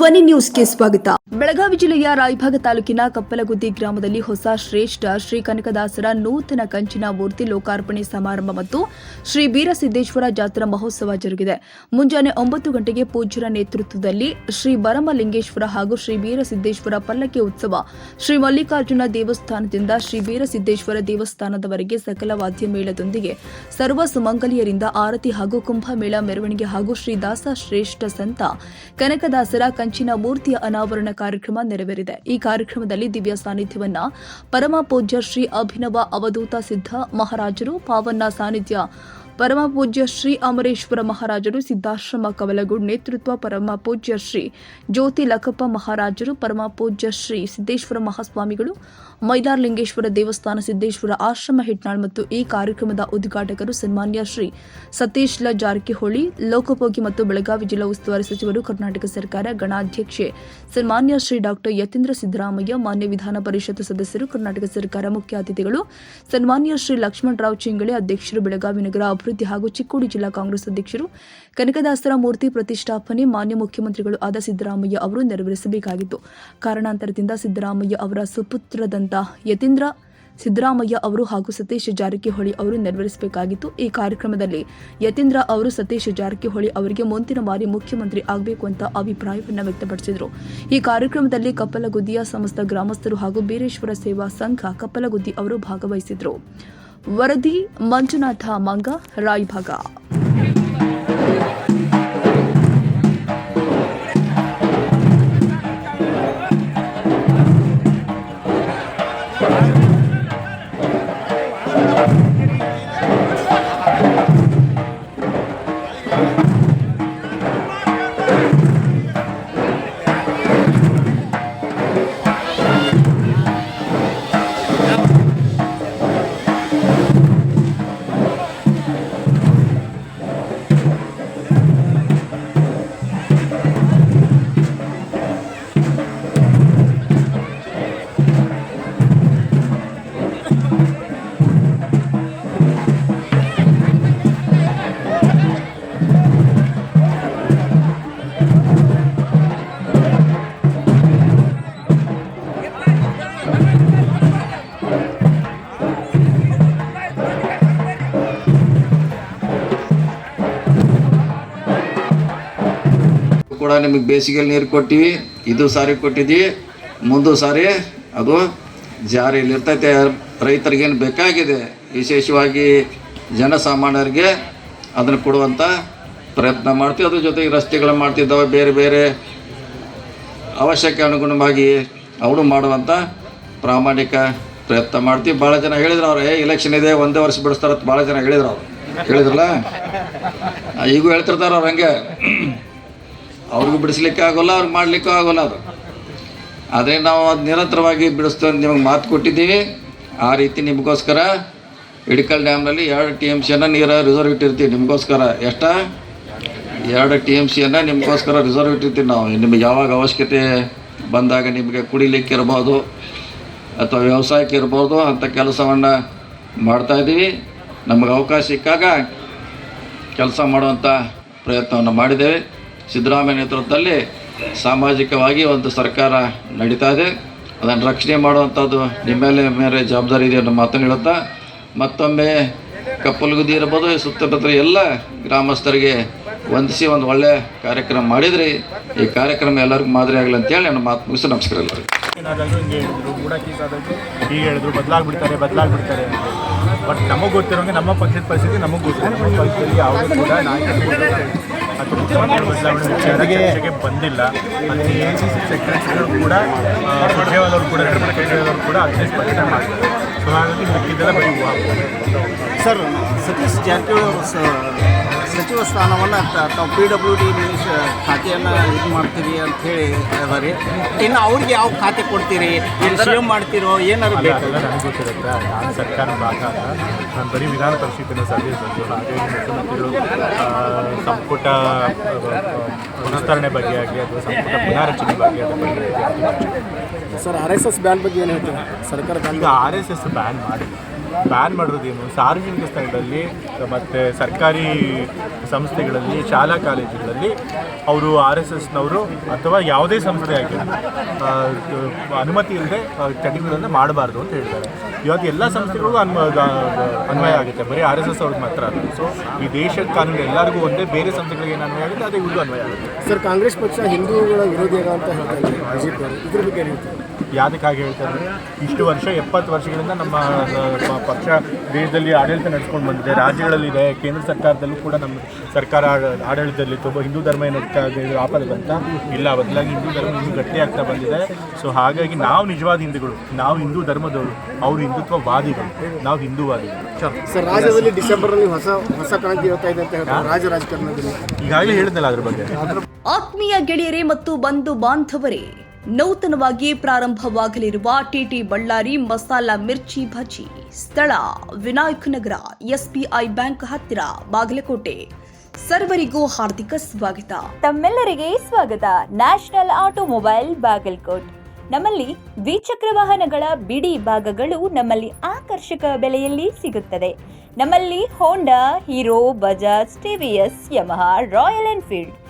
ಧ್ವನಿ ನ್ಯೂಸ್ಗೆ ಸ್ವಾಗತ. ಬೆಳಗಾವಿ ಜಿಲ್ಲೆಯ ರಾಯಭಾಗ ತಾಲೂಕಿನ ಕಪ್ಪಲಗುದ್ದಿ ಗ್ರಾಮದಲ್ಲಿ ಹೊಸ ಶ್ರೇಷ್ಠ ಶ್ರೀ ಕನಕದಾಸರ ನೂತನ ಕಂಚಿನ ಮೂರ್ತಿ ಲೋಕಾರ್ಪಣೆ ಸಮಾರಂಭ ಮತ್ತು ಶ್ರೀ ಬೀರಸಿದ್ದೇಶ್ವರ ಜಾತ್ರಾ ಮಹೋತ್ಸವ ಜರುಗಿದೆ. ಮುಂಜಾನೆ ಒಂಬತ್ತು ಗಂಟೆಗೆ ಪೂಜ್ಯರ ನೇತೃತ್ವದಲ್ಲಿ ಶ್ರೀ ಬರಮಲಿಂಗೇಶ್ವರ ಹಾಗೂ ಶ್ರೀ ಬೀರಸಿದ್ದೇಶ್ವರ ಪಲ್ಲಕ್ಕಿ ಉತ್ಸವ ಶ್ರೀ ಮಲ್ಲಿಕಾರ್ಜುನ ದೇವಸ್ಥಾನದಿಂದ ಶ್ರೀ ಬೀರಸಿದ್ದೇಶ್ವರ ದೇವಸ್ಥಾನದವರೆಗೆ ಸಕಲ ವಾದ್ಯ ಮೇಳದೊಂದಿಗೆ ಸರ್ವ ಸುಮಂಗಲಿಯರಿಂದ ಆರತಿ ಹಾಗೂ ಕುಂಭಮೇಳ ಮೆರವಣಿಗೆ ಹಾಗೂ ಶ್ರೀ ದಾಸ ಶ್ರೇಷ್ಠ ಸಂತ ಕನಕದಾಸರ ಕಂಚಿನ ಮೂರ್ತಿಯ ಅನಾವರಣ ಕಾರ್ಯಕ್ರಮ ನೆರವೇರಿದೆ. ಈ ಕಾರ್ಯಕ್ರಮದಲ್ಲಿ ದಿವ್ಯ ಸಾನ್ನಿಧ್ಯವನ್ನ ಪರಮ ಪೂಜ್ಯ ಶ್ರೀ ಅಭಿನವ ಅವಧೂತ ಸಿದ್ಧ ಮಹಾರಾಜರು, ಪಾವನ್ನ ಸಾನ್ನಿಧ್ಯ ಪರಮ ಪೂಜ್ಯ ಶ್ರೀ ಅಮರೇಶ್ವರ ಮಹಾರಾಜರು ಸಿದ್ದಾಶ್ರಮ ಕವಲಗೂಡ್ ನೇತೃತ್ವ ಪರಮ ಪೂಜ್ಯ ಶ್ರೀ ಜ್ಯೋತಿ ಲಕಪ್ಪ ಮಹಾರಾಜರು ಪರಮ ಪೂಜ್ಯ ಶ್ರೀ ಸಿದ್ದೇಶ್ವರ ಮಹಾಸ್ವಾಮಿಗಳು, ಮೈಲಾರಲಿಂಗೇಶ್ವರ ದೇವಸ್ಥಾನ ಸಿದ್ದೇಶ್ವರ ಆಶ್ರಮ ಹಿಟ್ನಾಳ್ ಮತ್ತು ಈ ಕಾರ್ಯಕ್ರಮದ ಉದ್ಘಾಟಕರು ಸನ್ಮಾನ್ಯ ಶ್ರೀ ಸತೀಶ್ ಲ ಜಾರಕಿಹೊಳಿ, ಲೋಕೋಪಯೋಗಿ ಮತ್ತು ಬೆಳಗಾವಿ ಜಿಲ್ಲಾ ಉಸ್ತುವಾರಿ ಸಚಿವರು, ಕರ್ನಾಟಕ ಸರ್ಕಾರ ಗಣಾಧ್ಯಕ್ಷೆ ಸನ್ಮಾನ್ಯ ಶ್ರೀ ಡಾಕ್ಟರ್ ಯತೀಂದ್ರ ಸಿದ್ದರಾಮಯ್ಯ, ಮಾನ್ಯ ವಿಧಾನ ಪರಿಷತ್ ಸದಸ್ಯರು, ಕರ್ನಾಟಕ ಸರ್ಕಾರ ಮುಖ್ಯ ಅತಿಥಿಗಳು ಸನ್ಮಾನ್ಯ ಶ್ರೀ ಲಕ್ಷ್ಮಣರಾವ್ ಚಿಂಗಳೆ ಅಧ್ಯಕ್ಷರು, ಬೆಳಗಾವಿ ನಗರ ಅಭಿವೃದ್ಧಿ ಹಾಗೂ ಚಿಕ್ಕೋಡಿ ಜಿಲ್ಲಾ ಕಾಂಗ್ರೆಸ್ ಅಧ್ಯಕ್ಷರು ಕನಕದಾಸರ ಮೂರ್ತಿ ಪ್ರತಿಷ್ಠಾಪನೆ ಮಾನ್ಯ ಮುಖ್ಯಮಂತ್ರಿಗಳು ಆದ ಸಿದ್ದರಾಮಯ್ಯ ಅವರು ನೆರವೇರಿಸಬೇಕಾಗಿತ್ತು. ಕಾರಣಾಂತರದಿಂದ ಸಿದ್ದರಾಮಯ್ಯ ಅವರ ಸುಪುತ್ರದಂತ ಯತೀಂದ್ರ ಸಿದ್ದರಾಮಯ್ಯ ಅವರು ಹಾಗೂ ಸತೀಶ್ ಜಾರಕಿಹೊಳಿ ಅವರು ನೆರವೇರಿಸಬೇಕಾಗಿತ್ತು. ಈ ಕಾರ್ಯಕ್ರಮದಲ್ಲಿ ಯತೀಂದ್ರ ಅವರು ಸತೀಶ್ ಜಾರಕಿಹೊಳಿ ಅವರಿಗೆ ಮುಂದಿನ ಬಾರಿ ಮುಖ್ಯಮಂತ್ರಿ ಆಗಬೇಕು ಅಂತ ಅಭಿಪ್ರಾಯವನ್ನು ವ್ಯಕ್ತಪಡಿಸಿದರು. ಈ ಕಾರ್ಯಕ್ರಮದಲ್ಲಿ ಕಪ್ಪಲಗುದ್ದಿಯ ಸಮಸ್ತ ಗ್ರಾಮಸ್ಥರು ಹಾಗೂ ಬೀರೇಶ್ವರ ಸೇವಾ ಸಂಘ ಕಪ್ಪಲಗುದ್ದಿ ಅವರು ಭಾಗವಹಿಸಿದರು. ವರದಿ ಮಂಜುನಾಥ ಮಂಗ ರಾಯಭಾಗ. ಕೂಡ ನಿಮಗೆ ಬೇಸಿಗೆಯಲ್ಲಿ ನೀರು ಕೊಟ್ಟಿವಿ. ಇದು ಸಾರಿ ಕೊಟ್ಟಿದ್ವಿ. ಮುಂದೆ ಸಾರಿ ಅದು ಜಾರಿಯಲ್ಲಿ ಇರ್ತೈತೆ. ರೈತರಿಗೇನು ಬೇಕಾಗಿದೆ? ವಿಶೇಷವಾಗಿ ಜನಸಾಮಾನ್ಯರಿಗೆ ಅದನ್ನು ಕೊಡುವಂಥ ಪ್ರಯತ್ನ ಮಾಡ್ತೀವಿ. ಅದ್ರ ಜೊತೆಗೆ ರಸ್ತೆಗಳು ಮಾಡ್ತಿದ್ದಾವೆ. ಬೇರೆ ಬೇರೆ ಅವಶ್ಯಕ್ಕೆ ಅನುಗುಣವಾಗಿ ಅವರು ಮಾಡುವಂಥ ಪ್ರಾಮಾಣಿಕ ಪ್ರಯತ್ನ ಮಾಡ್ತೀವಿ. ಭಾಳ ಜನ ಹೇಳಿದ್ರು ಅವ್ರು, ಏ ಇಲೆಕ್ಷನ್ ಇದೆ. ಒಂದೇ ವರ್ಷ ಬಿಡಿಸ್ತಾರ. ಭಾಳ ಜನ ಹೇಳಿದ್ರು ಅವ್ರು. ಹೇಳಿದ್ರಲ್ಲ? ಈಗೂ ಹೇಳ್ತಿರ್ತಾರೆ ಅವ್ರು ಹಂಗೆ. ಅವ್ರಿಗೂ ಬಿಡಿಸ್ಲಿಕ್ಕೆ ಆಗೋಲ್ಲ, ಅವ್ರಿಗೆ ಮಾಡಲಿಕ್ಕೂ ಆಗೋಲ್ಲ ಅದು. ಆದರೆ ನಾವು ಅದು ನಿರಂತರವಾಗಿ ಬಿಡಿಸ್ತೇವೆ ನಿಮಗೆ ಮಾತು ಕೊಟ್ಟಿದ್ದೀವಿ. ಆ ರೀತಿ ನಿಮಗೋಸ್ಕರ ಇಡಿಕಲ್ ಡ್ಯಾಮ್ನಲ್ಲಿ ಎರಡು ಟಿ ಎಂ ಸಿಯನ್ನು ನೀರು ರಿಸರ್ವ್ ಇಟ್ಟಿರ್ತೀವಿ. ನಿಮಗೋಸ್ಕರ ಎಷ್ಟ? ಎರಡು ಟಿ ಎಂ ಸಿಯನ್ನು ನಿಮಗೋಸ್ಕರ ರಿಸರ್ವ್ ಇಟ್ಟಿರ್ತೀವಿ ನಾವು. ನಿಮಗೆ ಯಾವಾಗ ಅವಶ್ಯಕತೆ ಬಂದಾಗ ನಿಮಗೆ ಕುಡಿಲಿಕ್ಕೆ ಇರ್ಬೋದು ಅಥವಾ ವ್ಯವಸಾಯಕ್ಕೆ ಇರ್ಬೋದು ಅಂಥ ಕೆಲಸವನ್ನು ಮಾಡ್ತಾಯಿದ್ದೀವಿ ನಮಗೆ ಅವಕಾಶ ಸಿಕ್ಕಾಗ ಕೆಲಸ ಮಾಡುವಂಥ ಪ್ರಯತ್ನವನ್ನು ಮಾಡಿದ್ದೇವೆ. ಸಿದ್ದರಾಮಯ್ಯ ನೇತೃತ್ವದಲ್ಲಿ ಸಾಮಾಜಿಕವಾಗಿ ಒಂದು ಸರ್ಕಾರ ನಡೀತಾ ಇದೆ. ಅದನ್ನು ರಕ್ಷಣೆ ಮಾಡುವಂಥದ್ದು ನಿಮ್ಮ ಮೇಲೆ ಜವಾಬ್ದಾರಿ ಇದೆ ಅನ್ನೋ ಮಾತನ್ನು ಹೇಳುತ್ತಾ, ಮತ್ತೊಮ್ಮೆ ಕಪ್ಪಲಗುದಿ ಇರ್ಬೋದು ಸುತ್ತಮುತ್ತ ಎಲ್ಲ ಗ್ರಾಮಸ್ಥರಿಗೆ ವಂದಿಸಿ ಒಂದು ಒಳ್ಳೆಯ ಕಾರ್ಯಕ್ರಮ ಮಾಡಿದ್ರಿ. ಈ ಕಾರ್ಯಕ್ರಮ ಎಲ್ಲರಿಗೂ ಮಾದರಿ ಆಗಲಿ ಅಂತೇಳಿ ನನ್ನ ಮಾತು ಮುಗಿಸಿ ನಮಸ್ಕಾರ ಎಲ್ಲರಿಗೂ. ಹೇಳಿದ್ರು ಬದಲಾಗ್ಬಿಡ್ತಾರೆ ಬದಲಾಗ್ಬಿಡ್ತಾರೆ. ಬಟ್ ನಮಗೆ ಗೊತ್ತಿರೋಂಗೆ ನಮ್ಮ ಪಕ್ಷದ ಪರಿಸ್ಥಿತಿ ನಮಗೆ ಗೊತ್ತಿರೋ ಯಾವುದೇ ಕೂಡ ಮುಖ್ಯಮಂತ್ರಿ ಬದಲಾವಣೆ ಬಂದಿಲ್ಲ ಮತ್ತು ಎ ಸಿ ಸಿ ಸೆಕ್ರೆಟರಿಗಳು ಕೂಡ ಸುಖೇವಾದವರು ಕೂಡ ನಿರ್ಮಲಾ ಕೂಡ ಸ್ಪಷ್ಟನೆ ಮಾಡಿದ್ದಾರೆ ಸೊ ಹಾಗಾಗಿ ಮಿಕ್ಕಿದ್ದೆಲ್ಲ ಬರೀ. ಸರ್ ಸತೀಶ್ ಜಾರಕಿಹೊಳಿ ಅವರು ಸ ಸಚಿವ ಸ್ಥಾನವನ್ನು ತಾವು ಪಿ ಡಬ್ಲ್ಯೂ ಡಿ ಮಿನಿಸ್ ಖಾತೆಯನ್ನು ಇದು ಮಾಡ್ತೀರಿ ಅಂತ ಹೇಳಿ ರೀ ಇನ್ನು ಅವ್ರಿಗೆ ಯಾವ ಖಾತೆ ಕೊಡ್ತೀರಿ? ಏನು ಸಿ ಎಂ ಮಾಡ್ತೀರೋ? ಏನಾದ್ರು ಅಲ್ಲ ಬೇಕು? ಅದೆಲ್ಲ ನನಗೆ ಗೊತ್ತಿರುತ್ತೆ. ನಾನು ಸರ್ಕಾರ ಭಾಗ ನಾನು ಬರೀ ವಿಧಾನ ಪರಿಷತ್ತಿನ ಸಭೆ ಬಂದು ಹಾಗೆ ಮುಖ್ಯಮಂತ್ರಿಗಳು ಆ, ಸಂಪುಟ ಪುನಸ್ತರಣೆ ಬಗ್ಗೆ ಆಗಲಿ ಅಥವಾ ಸಂಪುಟ ಪುನಾರಚನೆ ಬಗ್ಗೆ ಅದ್ರ ಬಗ್ಗೆ sir R S S ban ಬಗ್ಗೆ ಏನು ಹೇಳ್ತೀರಾ? ಸರ್ಕಾರ ಈಗ ಆರ್ ಎಸ್ ಎಸ್ ಬ್ಯಾನ್ ಮಾಡಿಲ್ಲ. ಬ್ಯಾನ್ ಮಾಡಿರೋದೇನು? ಸಾರ್ವಜನಿಕ ಸ್ಥಳದಲ್ಲಿ ಮತ್ತು ಸರ್ಕಾರಿ ಸಂಸ್ಥೆಗಳಲ್ಲಿ, ಶಾಲಾ ಕಾಲೇಜುಗಳಲ್ಲಿ ಅವರು ಆರ್ ಎಸ್ ಎಸ್ನವರು ಅಥವಾ ಯಾವುದೇ ಸಂಸ್ಥೆ ಆಗಿರಲಿ ಅನುಮತಿ ಇಲ್ಲದೆ ಚಟುವಟಿಕೆಗಳನ್ನು ಮಾಡಬಾರ್ದು ಅಂತ ಹೇಳಿದ್ದಾರೆ. ಇವತ್ತು ಎಲ್ಲ ಸಂಸ್ಥೆಗಳಿಗೂ ಅನ್ವ ಅನ್ವಯ ಆಗುತ್ತೆ. ಬರೀ ಆರ್ ಎಸ್ ಎಸ್ ಅವ್ರಿಗೆ ಮಾತ್ರ ಅಲ್ಲ. ಸೊ ಈ ದೇಶದ ಕಾನೂನು ಎಲ್ಲರಿಗೂ ಒಂದೇ, ಬೇರೆ ಸಂಸ್ಥೆಗಳಿಗೆ ಏನು ಅನ್ವಯ ಆಗುತ್ತೆ, ಅದೇ ಇವ್ರಿಗೂ ಅನ್ವಯ ಆಗುತ್ತೆ. ಸರ್, ಕಾಂಗ್ರೆಸ್ ಪಕ್ಷ ಹಿಂದೂಗಳ ವಿರೋಧಿಯಾಗ ಅಂತ ಹೇಳ್ತಾ ಇದ್ದಾರೆ. ಇದ್ರ ಬಗ್ಗೆ ಏನು ಹೇಳ್ತಾರೆ ಯಾವ್ದಕ್ಕೆ ಹಾಗೆ ಹೇಳ್ತಾರೆ ಇಷ್ಟು ವರ್ಷ ಎಪ್ಪತ್ತು ವರ್ಷಗಳಿಂದ ನಮ್ಮ ನಮ್ಮ ಪಕ್ಷ ದೇಶದಲ್ಲಿ ಆಡಳಿತ ನಡೆಸ್ಕೊಂಡು ಬಂದಿದೆ. ರಾಜ್ಯಗಳಲ್ಲಿದೆ ಕೇಂದ್ರ ಸರ್ಕಾರದಲ್ಲೂ ಕೂಡ ನಮ್ಮ ಸರ್ಕಾರ ಆಡಳಿತದಲ್ಲಿ ತುಂಬ ಹಿಂದೂ ಧರ್ಮ ಏನು ಆಪದ ಬಂತ? ಇಲ್ಲ ಬದಲಾಗಿ ಹಿಂದೂ ಧರ್ಮ ಇನ್ನೂ ಗಟ್ಟಿಯಾಗ್ತಾ ಬಂದಿದೆ. ಸೊ ಹಾಗಾಗಿ ನಾವು ನಿಜವಾದ ಹಿಂದೂಗಳು ನಾವು ಹಿಂದೂ ಧರ್ಮದವರು ಅವರು ಹಿಂದುತ್ವವಾದಿಗಳು ನಾವು ಹಿಂದೂವಾದಿಗಳು. ಸರ್ ರಾಜ್ಯದಲ್ಲಿ ಡಿಸೆಂಬರ್ನಲ್ಲಿ ಹೊಸ ಹೊಸ ಕ್ರಾಂತಿ ಹೇಳ್ತಾ ಇದೆ ಅಂತ ಹೇಳ್ತಾರೆ ರಾಜ್ಯ ರಾಜಕಾರಣದಲ್ಲಿ. ಈಗಾಗಲೇ ಹೇಳಿದ್ನಲ್ಲ ಅದ್ರ ಬಗ್ಗೆ. ಆತ್ಮೀಯ ಗೆಳೆಯರೇ ಮತ್ತು ಬಂಧು ಬಾಂಧವರೇ ನೂತನವಾಗಿ ಪ್ರಾರಂಭವಾಗಲಿರುವ ಟಿಟಿ ಬಳ್ಳಾರಿ ಮಸಾಲಾ ಮಿರ್ಚಿ ಭಜಿ. ಸ್ಥಳ ವಿನಾಯಕ್ ನಗರ, ಎಸ್ಬಿಐ ಬ್ಯಾಂಕ್ ಹತ್ತಿರ, ಬಾಗಲಕೋಟೆ. ಸರ್ವರಿಗೂ ಹಾರ್ದಿಕ ಸ್ವಾಗತ. ತಮ್ಮೆಲ್ಲರಿಗೆ ಸ್ವಾಗತ. National automobile Bagalkot. ನಮ್ಮಲ್ಲಿ ದ್ವಿಚಕ್ರ ವಾಹನಗಳ ಬಿಡಿ ಭಾಗಗಳು ನಮ್ಮಲ್ಲಿ ಆಕರ್ಷಕ ಬೆಲೆಯಲ್ಲಿ ಸಿಗುತ್ತದೆ. ನಮ್ಮಲ್ಲಿ Honda Hero Bajaj TVS Yamaha Royal Enfield